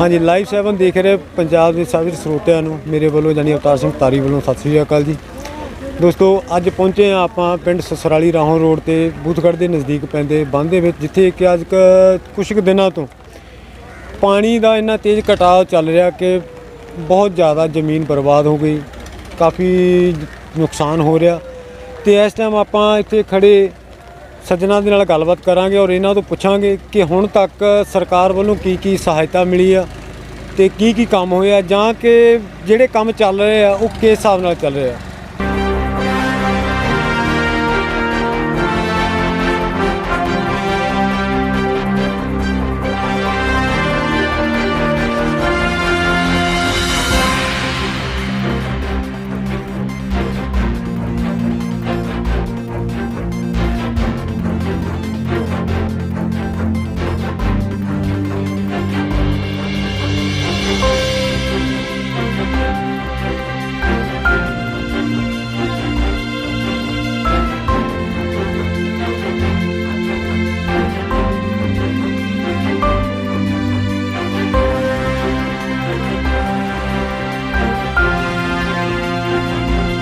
ਹਾਂਜੀ ਲਾਈਵ 7 ਦੇਖ ਰਹੇ ਪੰਜਾਬ ਦੇ ਸਾਰੇ ਸਰੋਤਿਆਂ ਨੂੰ, ਮੇਰੇ ਵੱਲੋਂ ਜਾਨੀ ਅਵਤਾਰ ਸਿੰਘ ਤਾਰੀ ਵੱਲੋਂ ਸਤਿ ਸ੍ਰੀ ਅਕਾਲ ਜੀ। ਦੋਸਤੋ, ਅੱਜ ਪਹੁੰਚੇ ਆ ਆਪਾਂ ਪਿੰਡ ਸਸਰਾਲੀ ਰਾਹੋਂ ਰੋਡ ਤੇ ਬੂਥਗੜ੍ਹ ਦੇ ਨਜ਼ਦੀਕ ਪੈਂਦੇ ਬੰਦ ਦੇ ਵਿੱਚ, ਜਿੱਥੇ ਕਿ ਅੱਜ ਕ- ਕੁਛ ਕੁ ਦਿਨਾਂ ਤੋਂ ਪਾਣੀ ਦਾ ਇੰਨਾ ਤੇਜ਼ ਘਟਾਅ ਚੱਲ ਰਿਹਾ ਕਿ ਬਹੁਤ ਜ਼ਿਆਦਾ ਜ਼ਮੀਨ ਬਰਬਾਦ ਹੋ ਗਈ, ਕਾਫੀ ਨੁਕਸਾਨ ਹੋ ਰਿਹਾ ਤੇ ਇਸ ਟਾਈਮ ਆਪਾਂ ਇੱਥੇ ਖੜੇ ਸੱਜਣਾ ਦੇ ਨਾਲ ਗੱਲਬਾਤ ਕਰਾਂਗੇ ਔਰ ਇਹਨਾਂ ਤੋਂ ਪੁੱਛਾਂਗੇ ਕਿ ਹੁਣ ਤੱਕ ਸਰਕਾਰ ਵੱਲੋਂ ਕੀ ਕੀ ਸਹਾਇਤਾ ਮਿਲੀ ਆ ਤੇ ਕੀ ਕੀ ਕੰਮ ਹੋਇਆ ਜਾਂ ਕਿ ਜਿਹੜੇ ਕੰਮ ਚੱਲ ਰਹੇ ਆ, ਉਹ ਕਿਸ ਹਿਸਾਬ ਨਾਲ ਚੱਲ ਰਹੇ ਆ?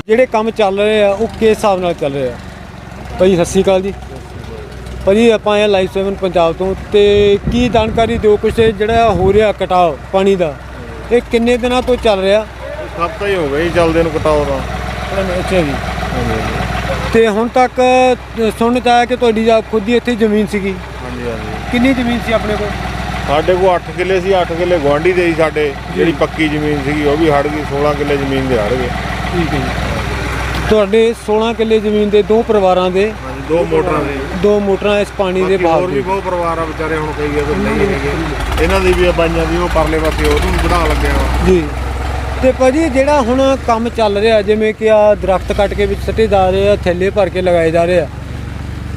ਜਿਹੜੇ ਕੰਮ ਚੱਲ ਰਹੇ ਆ ਉਹ ਕਿਸ ਹਿਸਾਬ ਨਾਲ ਚੱਲ ਰਹੇ ਆ? ਭਾਜੀ ਸਤਿ ਸ਼੍ਰੀ ਅਕਾਲ ਜੀ। ਭਾਜੀ ਆਪਾਂ ਆਏ ਲਾਈਵ 7 ਪੰਜਾਬ ਤੋਂ ਤੇ ਕੀ ਜਾਣਕਾਰੀ ਦਿਓ ਕੁਛ ਜਿਹੜਾ ਹੋ ਰਿਹਾ ਕਟਾਓ ਪਾਣੀ ਦਾ? ਇਹ ਕਿੰਨੇ ਦਿਨਾਂ ਤੋਂ ਚੱਲ ਰਿਹਾ? ਹਫਤਾ ਹੀ ਹੋ ਗਿਆ ਜੀ ਚੱਲਦੇ ਨੂੰ ਕਟਾਓ ਦਾ ਅੱਛਾ ਜੀ। ਤੇ ਹੁਣ ਤੱਕ ਅ, ਸੁਣਨ ਚ ਆਇਆ ਕਿ ਤੁਹਾਡੀ ਜਾਂ ਖੁਦ ਦੀ ਇੱਥੇ ਜ਼ਮੀਨ ਸੀਗੀ। ਹਾਂਜੀ ਹਾਂਜੀ। ਕਿੰਨੀ ਜ਼ਮੀਨ ਸੀ ਆਪਣੇ ਕੋਲ? ਸਾਡੇ ਕੋਲ 8 ਕਿੱਲੇ ਸੀ 8 ਕਿੱਲੇ ਗੁਆਂਢੀ ਦੇ ਸੀ ਸਾਡੇ। ਜਿਹੜੀ ਪੱਕੀ ਜ਼ਮੀਨ ਸੀਗੀ ਉਹ ਵੀ ਹੜ ਗਈ 16 ਕਿੱਲੇ ਜ਼ਮੀਨ ਦੇ ਹੜ ਗਏ। ਠੀਕ ਹੈ ਜੀ। ਤੁਹਾਡੇ 16 ਕਿੱਲੇ ਜ਼ਮੀਨ ਦੇ ਦੋ ਪਰਿਵਾਰਾਂ ਦੇ ਹਾਂਜੀ ਦੋ ਮੋਟਰਾਂ ਦੇ। ਦੋ ਮੋਟਰਾਂ ਇਸ ਪਾਣੀ ਦੇ ਬਾਕੀ ਬਹਾਵ ਹੋਰ ਵੀ ਦੇ। ਬਹੁਤ ਪਰਿਵਾਰ ਆ ਵਿਚਾਰੇ ਹੁਣ ਕਈ ਅਗਰ ਨਹੀਂ ਹੈਗੇ। ਇਹਨਾਂ ਦੀ ਵੀ ਬਾਈਆਂ ਦੀ ਉਹ ਪਰਲੇ ਪਾਸੇ ਉਹਨੂੰ ਵੀ ਵਧਾ ਲੱਗਿਆ ਵਾ। ਜੀ। ਤੇ ਭਾਜੀ ਜਿਹੜਾ ਹੁਣ ਕੰਮ ਚੱਲ ਰਿਹਾ ਜਿਵੇਂ ਕਿ ਆ ਦਰਖਤ ਕੱਟ ਕੇ ਵਿੱਚ ਸੱਟੇ ਜਾ ਰਹੇ ਆ ਥੈਲੇ ਭਰ ਕੇ ਲਗਾਏ ਜਾ ਰਹੇ ਆ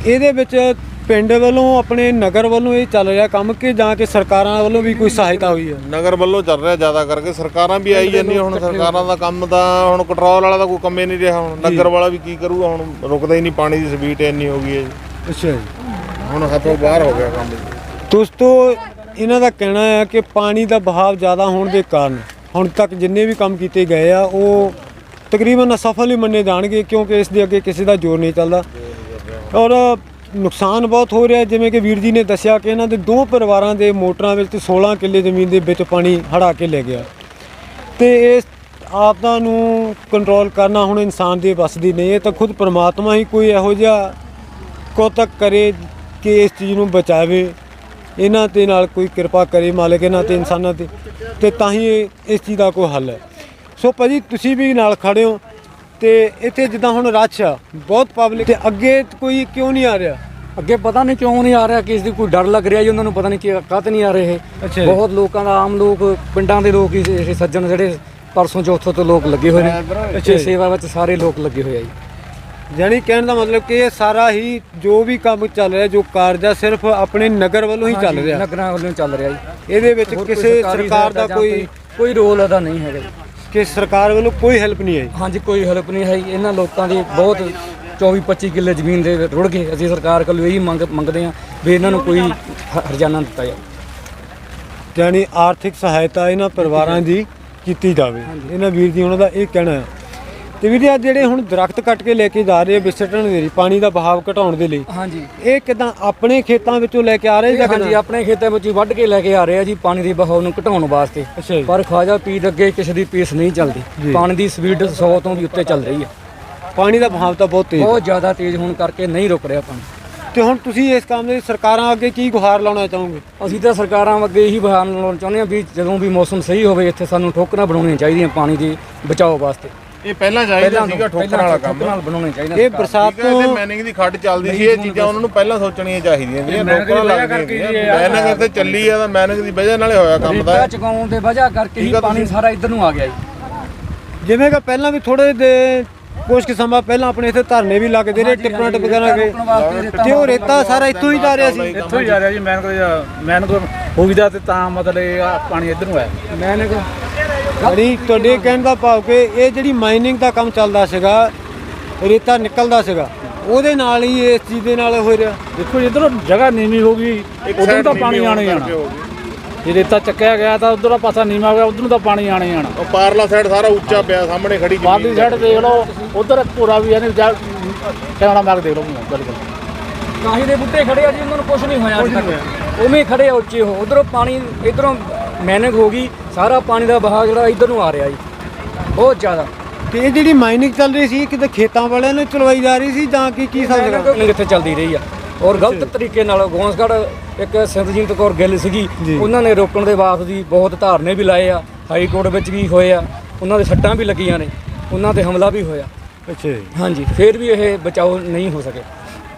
ਇਹਦੇ ਵਿੱਚ ਪਿੰਡ ਵੱਲੋਂ ਆਪਣੇ ਨਗਰ ਵੱਲੋਂ ਇਹ ਚੱਲ ਰਿਹਾ ਕੰਮ ਕਿ ਜਾਂ ਕਿ ਸਰਕਾਰਾਂ ਵੱਲੋਂ ਵੀ ਕੋਈ ਸਹਾਇਤਾ ਹੋਈ ਹੈ? ਨਗਰ ਵੱਲੋਂ ਚੱਲ ਰਿਹਾ ਜ਼ਿਆਦਾ ਕਰਕੇ। ਸਰਕਾਰਾਂ ਵੀ ਆਈ ਜਾਂਦੀਆਂ ਹੁਣ ਸਰਕਾਰਾਂ ਦਾ ਕੰਮ ਤਾਂ ਹੁਣ ਕੰਟਰੋਲ ਵਾਲਾ ਤਾਂ ਕੋਈ ਕੰਮ ਹੀ ਨਹੀਂ ਰਿਹਾ ਹੁਣ। ਨਗਰ ਵਾਲਾ ਵੀ ਕੀ ਕਰੂਗਾ ਹੁਣ ਰੁਕਦਾ ਹੀ ਨਹੀਂ ਪਾਣੀ ਦੀ ਸਪੀਡ ਇੰਨੀ ਹੋ ਗਈ ਹੈ ਅੱਛਾ ਜੀ। ਹੁਣ ਹੱਥੋਂ ਬਾਹਰ ਹੋ ਗਿਆ ਕੰਮ। ਦੋਸਤੋ ਇਹਨਾਂ ਦਾ ਕਹਿਣਾ ਹੈ ਕਿ ਪਾਣੀ ਦਾ ਬਹਾਵ ਜ਼ਿਆਦਾ ਹੋਣ ਦੇ ਕਾਰਨ ਹੁਣ ਤੱਕ ਜਿੰਨੇ ਵੀ ਕੰਮ ਕੀਤੇ ਗਏ ਆ ਉਹ ਤਕਰੀਬਨ ਅਸਫਲ ਹੀ ਮੰਨੇ ਜਾਣਗੇ ਕਿਉਂਕਿ ਇਸ ਦੇ ਅੱਗੇ ਕਿਸੇ ਦਾ ਜ਼ੋਰ ਨਹੀਂ ਚੱਲਦਾ। ਔਰ ਨੁਕਸਾਨ ਬਹੁਤ ਹੋ ਰਿਹਾ ਜਿਵੇਂ ਕਿ ਵੀਰ ਜੀ ਨੇ ਦੱਸਿਆ ਕਿ ਇਹਨਾਂ ਦੇ ਦੋ ਪਰਿਵਾਰਾਂ ਦੇ ਮੋਟਰਾਂ ਵਿੱਚ ਤੇ 16 ਕਿੱਲੇ ਜ਼ਮੀਨ ਦੇ ਵਿੱਚ ਪਾਣੀ ਹੜਾ ਕੇ ਲੈ ਗਿਆ। ਤੇ ਇਸ ਆਪਦਾ ਨੂੰ ਕੰਟਰੋਲ ਕਰਨਾ ਹੁਣ ਇਨਸਾਨ ਦੀ ਵੱਸ ਦੀ ਨਹੀਂ। ਹੈ ਤਾਂ ਖੁਦ ਪ੍ਰਮਾਤਮਾ ਹੀ ਕੋਈ ਇਹੋ ਜਿਹਾ ਕੋਤਕ ਕਰੇ ਕਿ ਇਸ ਚੀਜ਼ ਨੂੰ ਬਚਾਵੇ। ਇਹਨਾਂ ਤੇ ਨਾਲ ਕੋਈ ਕਿਰਪਾ ਕਰੇ ਮਾਲਕ ਇਹਨਾਂ ਤੇ ਇਨਸਾਨਾਂ ਤੇ। ਤੇ ਤਾਂ ਹੀ ਇਹ- ਇਸ ਚੀਜ਼ ਦਾ ਕੋਈ ਹੱਲ ਹੈ। ਸੋ ਭਾਜੀ, ਤੁਸੀਂ ਵੀ ਨਾਲ ਖੜੇ ਹੋ। ਤੇ ਇੱਥੇ ਜਿੱਦਾਂ ਹੁਣ ਰਸ਼ ਆ ਬਹੁਤ ਪਬਲਿਕ ਤੇ ਅੱਗੇ ਕੋਈ ਕਿਉਂ ਨਹੀਂ ਆ ਰਿਹਾ ਅੱਗੇ ਪਤਾ ਨਹੀਂ ਕਿਉਂ ਨਹੀਂ ਆ ਰਿਹਾ ਕਿ ਇਸ ਦੀ ਕੋਈ ਡਰ ਲੱਗ ਰਿਹਾ ਜੀ ਉਹਨਾਂ ਨੂੰ ਪਤਾ ਨਹੀਂ ਕਿ ਕਾਤ ਨਹੀਂ ਆ ਰਹੇ ਅੱਛਾ ਜੀ। ਬਹੁਤ ਲੋਕਾਂ ਦਾ ਆਮ ਲੋਕ ਪਿੰਡਾਂ ਦੇ ਲੋਕ ਹੀ ਇਹ ਸੱਜਣ ਜਿਹੜੇ ਪਰਸੋਂ ਚੌਥੋਂ ਤੋਂ ਲੋਕ ਲੱਗੇ ਹੋਏ ਨੇ ਅੱਛਾ। ਸੇਵਾ ਵਿੱਚ ਸਾਰੇ ਲੋਕ ਲੱਗੇ ਹੋਏ ਆ ਜੀ ਯਾਨੀ ਕਹਿਣ ਦਾ ਮਤਲਬ ਕਿ ਇਹ ਸਾਰਾ ਹੀ ਜੋ ਵੀ ਕੰਮ ਚੱਲ ਰਿਹਾ ਜੋ ਕਾਰਜ ਆ ਸਿਰਫ ਆਪਣੇ ਨਗਰ ਵੱਲੋਂ ਹੀ ਚੱਲ ਰਿਹਾ ਨਗਰਾਂ ਵੱਲੋਂ ਚੱਲ ਰਿਹਾ ਜੀ ਇਹਦੇ ਵਿੱਚ ਹੋਰ ਕੋਈ ਕਿਸੇ ਸਰਕਾਰੀ ਦਾ ਜਾਂ ਕੋਈ ਕੋਈ ਰੋਲ ਅਦਾ ਨਹੀਂ ਹੈਗਾ ਜੀ। ਕਿ ਸਰਕਾਰ ਵੱਲੋਂ ਕੋਈ ਹੈਲਪ ਨਹੀਂ ਆਈ। ਹਾਂਜੀ ਕੋਈ ਹੈਲਪ ਨਹੀਂ ਹੈ ਇਹਨਾਂ ਲੋਕਾਂ ਦੀ ਬਹੁਤ 24 25 ਕਿੱਲੇ ਜ਼ਮੀਨ ਦੇ ਰੁੜ ਗਏ। ਅਸੀਂ ਸਰਕਾਰ ਕੋਲ ਇਹੀ ਮੰਗ ਮੰਗਦੇ ਹਾਂ ਵੀ ਇਹਨਾਂ ਨੂੰ ਕੋਈ ਹ- ਹਰਜਾਨਾ ਦਿੱਤਾ ਜਾਵੇ। ਯਾਨੀ ਆਰਥਿਕ ਸਹਾਇਤਾ ਇਹਨਾਂ ਪਰਿਵਾਰਾਂ ਦੀ ਕੀਤੀ ਜਾਵੇ। ਇਹਨਾਂ ਵੀਰ ਜੀ ਉਹਨਾਂ ਦਾ ਇਹ ਕਹਿਣਾ ਹੈ। ਤੇ ਵੀਰ ਅੱਜ ਜਿਹੜੇ ਹੁਣ ਦਰਖਤ ਕੱਟ ਕੇ ਲੈ ਕੇ ਜਾ ਰਹੇ ਆ ਵਿਸਟਣ ਦੇ ਲਈ ਪਾਣੀ ਦਾ ਬਹਾਵ ਘਟਾਉਣ ਦੇ ਲਈ ਹਾਂਜੀ। ਇਹ ਕਿਦਾਂ ਆਪਣੇ ਖੇਤਾਂ ਵਿੱਚੋਂ ਲੈ ਕੇ ਆ ਰਹੇ ਜਾਂ ਹਾਂਜੀ ਕਿੱਦਾਂ? ਆਪਣੇ ਖੇਤਾਂ ਵਿੱਚ ਹੀ ਵੱਢ ਕੇ ਲੈ ਕੇ ਆ ਰਹੇ ਆ ਜੀ ਪਾਣੀ ਦੀ ਬਹਾव ਨੂੰ ਘਟਾਉਣ ਵਾਸਤੇ। ਅੱਛਾ ਜੀ। ਪਰ ਖਾਜਾ ਪੀਰ ਅੱਗੇ ਕਿਸੇ ਦੀ ਪੀਸ ਨਹੀਂ ਜੀ। ਚੱਲਦੀ ਪਾਣੀ ਦੀ ਸਪੀਡ 100 ਤੋਂ ਵੀ ਉੱਤੇ ਚੱਲ ਰਹੀ ਹੈ ਪਾਣੀ ਦਾ ਬਹਾਵ ਤਾਂ ਬਹੁਤ ਤੇਜ਼ ਹੈ। ਬਹੁਤ ਜ਼ਿਆਦਾ ਤੇਜ਼ ਹੋਣ ਕਰਕੇ ਨਹੀਂ ਰੁਕ ਰਿਹਾ ਪਾਣੀ। ਤੇ ਹੁਣ ਤੁਸੀਂ ਇਸ ਕੰਮ ਦੇ ਸਰਕਾਰਾਂ ਅੱਗੇ ਕੀ ਗੁਹਾਰ ਲਾਉਣਾ ਚਾਹੋਗੇ? ਅਸੀਂ ਤਾਂ ਸਰਕਾਰਾਂ ਅੱਗੇ ਇਹੀ ਬਹਾਨ ਲਾਉਣਾ ਚਾਹੁੰਦੇ ਹਾਂ ਵੀ ਜਦੋਂ ਵੀ ਮੌਸਮ ਸਹੀ ਹੋਵੇ ਇੱਥੇ ਸਾਨੂੰ ਠੋਕਰਾਂ ਬਣਾਉਣੀਆਂ ਚਾਹੀਦੀਆਂ ਪਾਣੀ ਦੀ ਬਚਾਓ ਵਾਸਤੇ। ਇਹ ਪਹਿਲਾਂ ਚਾਹੀਦਾ ਸੀਗਾ ਠੋਕਰ ਵਾਲਾ ਕੰਮ। ਨਾਲ ਬਣਾਉਣੇ ਚਾਹੀਦੇ ਇਹ ਬਰਸਾਤ ਹੈ ਤੇ ਤੋਂ ਮੈਨਿੰਗ ਦੀ ਖੱਡ ਚੱਲਦੀ ਸੀ ਇਹ ਚੀਜ਼ਾਂ ਉਹਨਾਂ ਨੂੰ ਪਹਿਲਾਂ ਸੋਚਣੀਆਂ ਚਾਹੀਦੀਆਂ ਸੀ ਠੋਕਰਾਂ ਲੱਗਦੀਆਂ ਮੈਨਿੰਗ ਤੇ ਚੱਲੀ ਆ ਤਾਂ ਮੈਨਿੰਗ ਦੀ ਵਜ੍ਹਾ ਨਾਲੇ ਹੋਇਆ ਕੰਮ ਦਾ ਚੁਕਾਉਣ ਦੇ ਵਜ੍ਹਾ ਕਰਕੇ ਹੀ ਪਾਣੀ ਸਾਰਾ ਇੱਧਰ ਨੂੰ ਆ ਗਿਆ ਜੀ। ਜਿਵੇਂ ਕਿ ਪਹਿਲਾਂ ਵੀ ਥੋੜੇ ਦੇ ਕੁਝ ਕਿ ਸਮਾਂ ਪਹਿਲਾਂ ਆਪਣੇ ਇੱਥੇ ਧਰਨੇ ਵੀ ਲੱਗਦੇ ਰਹੇ ਟਿੱਪਣਾ ਟਿੱਪ ਕਰਾਂਗੇ ਤੇ ਉਹ ਰੇਤਾ ਸਾਰਾ ਇੱਥੋਂ ਹੀ ਜਾ ਰਿਹਾ ਸੀ। ਇੱਥੋਂ ਹੀ ਜਾ ਰਿਹਾ ਜੀ ਮੈਨ ਕੋ ਮੈਨ ਕੋ ਹੋਈਦਾ ਤੇ ਤਾਂ ਮਤਲਬ ਇਹ ਪਾਣੀ ਇੱਧਰ ਨੂੰ ਆਇਆ। ਮੈਂ ਯਾਨੀ ਤੁਹਾਡੇ ਕਹਿਣ ਦਾ ਭਾਵ ਕਿ ਇਹ ਜਿਹੜੀ ਮਾਈਨਿੰਗ ਦਾ ਕੰਮ ਚੱਲਦਾ ਸੀਗਾ ਰੇਤਾ ਨਿਕਲਦਾ ਸੀਗਾ ਉਹਦੇ ਨਾਲ ਹੀ ਇਸ ਚੀਜ਼ ਦੇ ਨਾਲ ਹੋ ਰਿਹਾ ਦੇਖੋ ਜਿੱਧਰ ਜਗ੍ਹਾ ਨੀਵੀਂ ਹੋ ਗਈ side ਤਾਂ ਪਾਣੀ ਆਣਾ ਗਈ। ਜੇ ਰੇਤਾ ਚੱਕਿਆ ਗਿਆ ਤਾਂ ਉਧਰਲਾ ਪਾਸਾ ਨੀਵਾ ਹੋ ਗਿਆ ਉਧਰ ਨੂੰ ਤਾਂ ਪਾਣੀ ਆਣੇ ਆਣਾ। ਉਹ ਪਾਰਲਾ ਸਾਈਡ ਸਾਰਾ ਉੱਚਾ ਪਿਆ ਸਾਹਮਣੇ ਖੜੀ ਜ਼ਮੀਨ ਸਾਈਡ ਦੇਖ ਲਓ ਉਧਰ ਪੂਰਾ ਵੀ ਇਹਨੇ ਜਾ ਕੈਮਰਾ ਮਾਰ ਦੇਖ ਲਓ ਬਿਲਕੁਲ ਕਾਹੀ ਦੇ ਬੂਟੇ ਖੜੇ ਆ ਜੀ ਉਹਨਾਂ ਨੂੰ ਕੁਝ ਨਹੀਂ ਹੋਇਆ ਅੱਜ ਤੱਕ। ਉਵੇਂ ਖੜੇ ਆ ਉੱਚੇ ਹੋ ਉਧਰੋਂ ਪਾਣੀ ਇਧਰੋਂ ਮੈਨਿੰਗ ਹੋ ਗਈ ਸਾਰਾ ਪਾਣੀ ਦਾ ਬਹਾਅ ਜਿਹੜਾ ਇਧਰ ਨੂੰ ਆ ਰਿਹਾ ਜੀ। ਬਹੁਤ ਜ਼ਿਆਦਾ। ਤੇ ਇਹ ਜਿਹੜੀ ਮਾਈਨਿੰਗ ਚੱਲ ਰਹੀ ਸੀ ਕਿਤੇ ਖੇਤਾਂ ਵਾਲਿਆਂ ਨੇ ਚਲਵਾਈ ਜਾ ਰਹੀ ਸੀ ਜਾਂ ਕੀ ਕੀ ਕਿਤਾਬ? ਮੈਨਿੰਗ ਕਿੱਥੇ ਚੱਲਦੀ ਰਹੀ ਆ। ਔਰ ਗਲਤ ਤਰੀਕੇ ਨਾਲ ਗੋਂਸਗੜ ਇੱਕ ਸਿੰਧਜੀਤ ਕੌਰ ਗਿੱਲ ਸੀਗੀ ਉਹਨਾਂ ਨੇ ਰੋਕਣ ਦੇ ਬਾਵਜੂਦ ਵੀ ਬਹੁਤ ਧਾਰਨੇ ਵੀ ਲਾਏ ਆ। ਹਾਈ ਕੋਰਟ ਵਿੱਚ ਵੀ ਹੋਏ ਆ। ਉਹਨਾਂ ਦੇ ਸੱਟਾਂ ਵੀ ਲੱਗੀਆਂ ਨੇ। ਉਹਨਾਂ ਤੇ ਹਮਲਾ ਵੀ ਹੋਇਆ। ਅੱਛਾ ਜੀ। ਹਾਂਜੀ ਫਿਰ ਵੀ ਇਹ ਬਚਾਓ ਨਹੀਂ ਹੋ ਸਕੇ।